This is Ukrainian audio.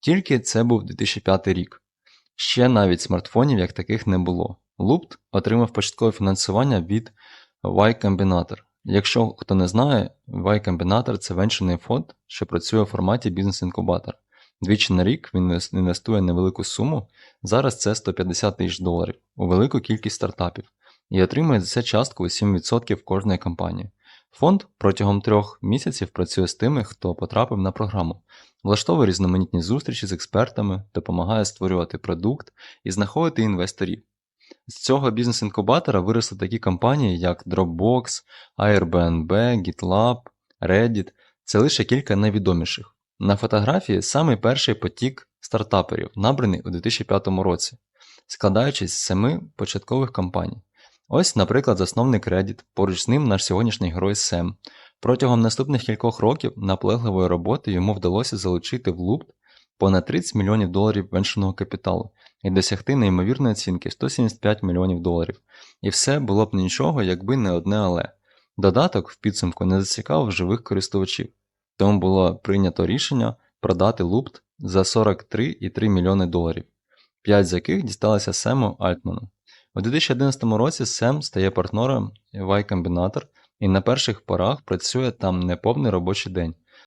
Тільки це був 2005 рік. Ще навіть смартфонів як таких не було. Лупт отримав початкове фінансування від Y Combinator. Якщо хто не знає, Y Combinator – це венчурний фонд, що працює у форматі бізнес-інкубатор. Двічі на рік він інвестує невелику суму, зараз це 150 тисяч доларів, у велику кількість стартапів, і отримує за це частку у 7% кожної компанії. Фонд протягом трьох місяців працює з тими, хто потрапив на програму, влаштовує різноманітні зустрічі з експертами, допомагає створювати продукт і знаходити інвесторів. З цього бізнес-інкубатора виросли такі компанії, як Dropbox, Airbnb, GitLab, Reddit. Це лише кілька найвідоміших. На фотографії самий перший потік стартаперів, набраний у 2005 році, складаючись з семи початкових компаній. Ось, наприклад, засновник Reddit, поруч з ним наш сьогоднішній герой Сем. Протягом наступних кількох років наполегливої роботи йому вдалося залучити в лупт понад 30 мільйонів доларів венчурного капіталу і досягти неймовірної оцінки 175 мільйонів доларів. І все було б нічого, якби не одне але. Додаток в підсумку не зацікавив живих користувачів, тому було прийнято рішення продати лупт за 43,3 мільйони доларів, 5 з яких дісталися Сему Альтману. У 2011 році Сем стає партнером Y Combinator і на перших порах працює там неповний робочий день,